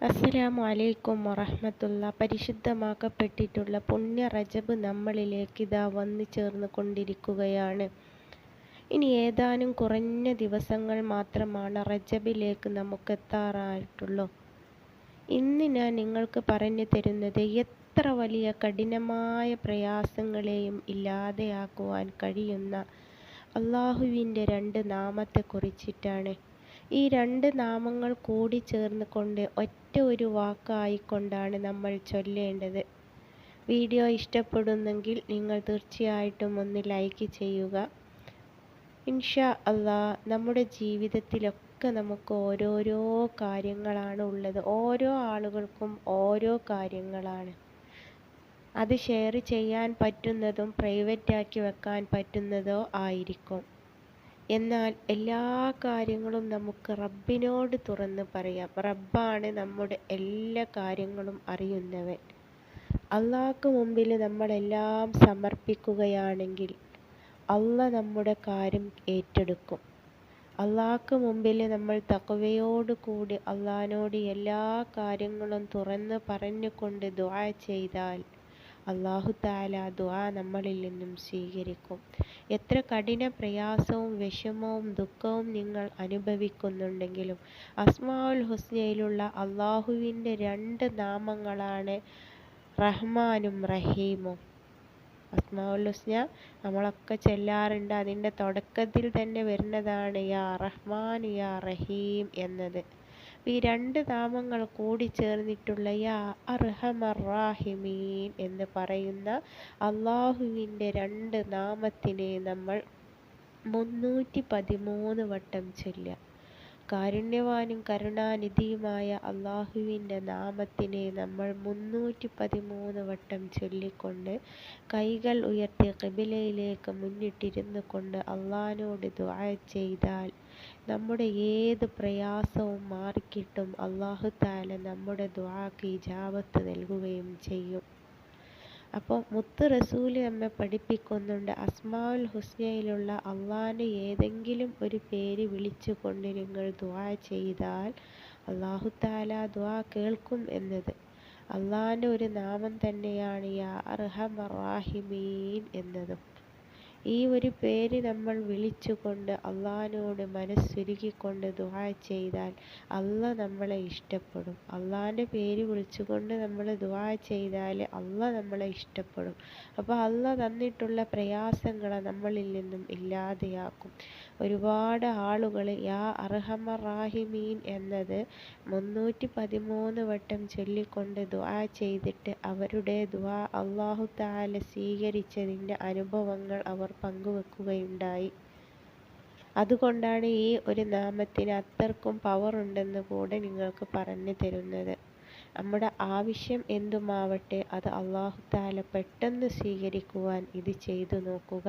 അസ്സലാമു അലൈക്കും വറഹ്മത്തുള്ള. പരിശുദ്ധമാക്കപ്പെട്ടിട്ടുള്ള പുണ്യ റജബ് നമ്മളിലേക്ക് ഇതാ വന്നു ചേർന്ന് കൊണ്ടിരിക്കുകയാണ്. ഇനി ഏതാനും കുറഞ്ഞ ദിവസങ്ങൾ മാത്രമാണ് റജബിലേക്ക് നമുക്കെത്താറായിട്ടുള്ളൂ. ഇന്ന് ഞാൻ നിങ്ങൾക്ക് പറഞ്ഞു തരുന്നത് എത്ര വലിയ കഠിനമായ പ്രയാസങ്ങളെയും ഇല്ലാതെയാക്കുവാൻ കഴിയുന്ന അള്ളാഹുവിന്റെ രണ്ട് നാമത്തെക്കുറിച്ചിട്ടാണ്. ഈ രണ്ട് നാമങ്ങൾ കൂടി ചേർന്ന് കൊണ്ട് ഒറ്റ ഒരു വാക്കായിക്കൊണ്ടാണ് നമ്മൾ ചൊല്ലേണ്ടത്. വീഡിയോ ഇഷ്ടപ്പെടുന്നെങ്കിൽ നിങ്ങൾ തീർച്ചയായിട്ടും ഒന്ന് ലൈക്ക് ചെയ്യുക. ഇൻഷാ അള്ളാ നമ്മുടെ ജീവിതത്തിലൊക്കെ നമുക്ക് ഓരോരോ കാര്യങ്ങളാണ് ഉള്ളത്. ഓരോ ആളുകൾക്കും ഓരോ കാര്യങ്ങളാണ്. അത് ഷെയർ ചെയ്യാൻ പറ്റുന്നതും പ്രൈവറ്റാക്കി വെക്കാൻ പറ്റുന്നതോ ആയിരിക്കും. എന്നാൽ എല്ലാ കാര്യങ്ങളും നമുക്ക് റബ്ബിനോട് തുറന്ന് പറയാം. റബ്ബാണ് നമ്മുടെ എല്ലാ കാര്യങ്ങളും അറിയുന്നവൻ. അള്ളാഹ്ക്ക് മുമ്പിൽ നമ്മളെല്ലാം സമർപ്പിക്കുകയാണെങ്കിൽ അള്ള നമ്മുടെ കാര്യം ഏറ്റെടുക്കും. അള്ളാഹ്ക്ക് മുമ്പിൽ നമ്മൾ തക്കവയോട് കൂടി അള്ളഹാനോട് എല്ലാ കാര്യങ്ങളും തുറന്ന് പറഞ്ഞുകൊണ്ട് ദുആ ചെയ്താൽ അള്ളാഹു താല ദുആ നമ്മളിൽ നിന്നും സ്വീകരിക്കും. എത്ര കഠിന പ്രയാസവും വിഷമവും ദുഃഖവും നിങ്ങൾ അനുഭവിക്കുന്നുണ്ടെങ്കിലും അസ്മാഉൽ ഹുസ്നയിലുള്ള അള്ളാഹുവിന്റെ രണ്ട് നാമങ്ങളാണ് റഹ്മാനും റഹീമും. അസ്മാഉൽ ഹുസ്ന നമ്മളൊക്കെ ചെല്ലാറുണ്ട്. അതിന്റെ തുടക്കത്തിൽ തന്നെ വരുന്നതാണ് യാ റഹ്മാൻ യാ റഹീം എന്നത്. ഈ രണ്ട് നാമങ്ങൾ കൂടി ചേർന്നിട്ടുള്ള യാ അർഹമറാഹിമീൻ എന്ന് പറയുന്ന അള്ളാഹുവിന്റെ രണ്ട് നാമത്തിനെ നമ്മൾ മുന്നൂറ്റി പതിമൂന്ന് വട്ടം ചൊല്ലുക. കാരുണ്യവാനും കരുണാനിധിയുമായ അള്ളാഹുവിന്റെ നാമത്തിനെ നമ്മൾ മുന്നൂറ്റി പതിമൂന്ന് വട്ടം ചൊല്ലിക്കൊണ്ട് കൈകൾ ഉയർത്തി കിബിലയിലേക്ക് മുന്നിട്ടിരുന്നു കൊണ്ട് അള്ളാഹിനോട് ദുആ ചെയ്താൽ നമ്മുടെ ഏത് പ്രയാസവും മാറിക്കിട്ടും അള്ളാഹു താല നമ്മുടെ ദ്വാക്ക് ഇജാബത്ത് നൽകുകയും ചെയ്യും. അപ്പോൾ മുത്ത് റസൂൽ നമ്മെ പഠിപ്പിക്കുന്നുണ്ട്. അസ്മാഉൽ ഹുസ്നയിലുള്ള അള്ളാഹിന്റെ ഏതെങ്കിലും ഒരു പേര് വിളിച്ചുകൊണ്ട് നിങ്ങൾ ദുആ ചെയ്താൽ അള്ളാഹു താല ദുആ കേൾക്കും എന്നത്. അള്ളാഹിന്റെ ഒരു നാമം തന്നെയാണ് യാ അർഹമറാഹിമീൻ എന്നതും. ഈ ഒരു പേര് നമ്മൾ വിളിച്ചുകൊണ്ട് അള്ളഹാനോട് മനസ്സുരുകിക്കൊണ്ട് ദുആ ചെയ്താൽ അള്ള നമ്മളെ ഇഷ്ടപ്പെടും. അള്ളാഹിന്റെ പേര് വിളിച്ചുകൊണ്ട് നമ്മൾ ദുആ ചെയ്താൽ അള്ള നമ്മളെ ഇഷ്ടപ്പെടും. അപ്പോൾ അള്ള തന്നിട്ടുള്ള പ്രയാസങ്ങളെ നമ്മളിൽ നിന്നും ഇല്ലാതെയാക്കും. ഒരുപാട് ആളുകൾ യാ അർഹമ റാഹിമീൻ എന്നത് മുന്നൂറ്റി പതിമൂന്ന് വട്ടം ചൊല്ലിക്കൊണ്ട് ദുആ ചെയ്തിട്ട് അവരുടെ ദുആ അള്ളാഹു താല സ്വീകരിച്ചതിന്റെ അനുഭവങ്ങൾ പങ്കുവെക്കുകയുണ്ടായി. അതുകൊണ്ടാണ് ഈ ഒരു നാമത്തിന് അത്രക്കും പവർ ഉണ്ടെന്ന് കൂടെ നിങ്ങൾക്ക് പറഞ്ഞു തരുന്നത്. നമ്മുടെ ആവശ്യം എന്തുമാവട്ടെ അത് അള്ളാഹു താല പെട്ടെന്ന് സ്വീകരിക്കുവാൻ ഇത് ചെയ്തു നോക്കുക.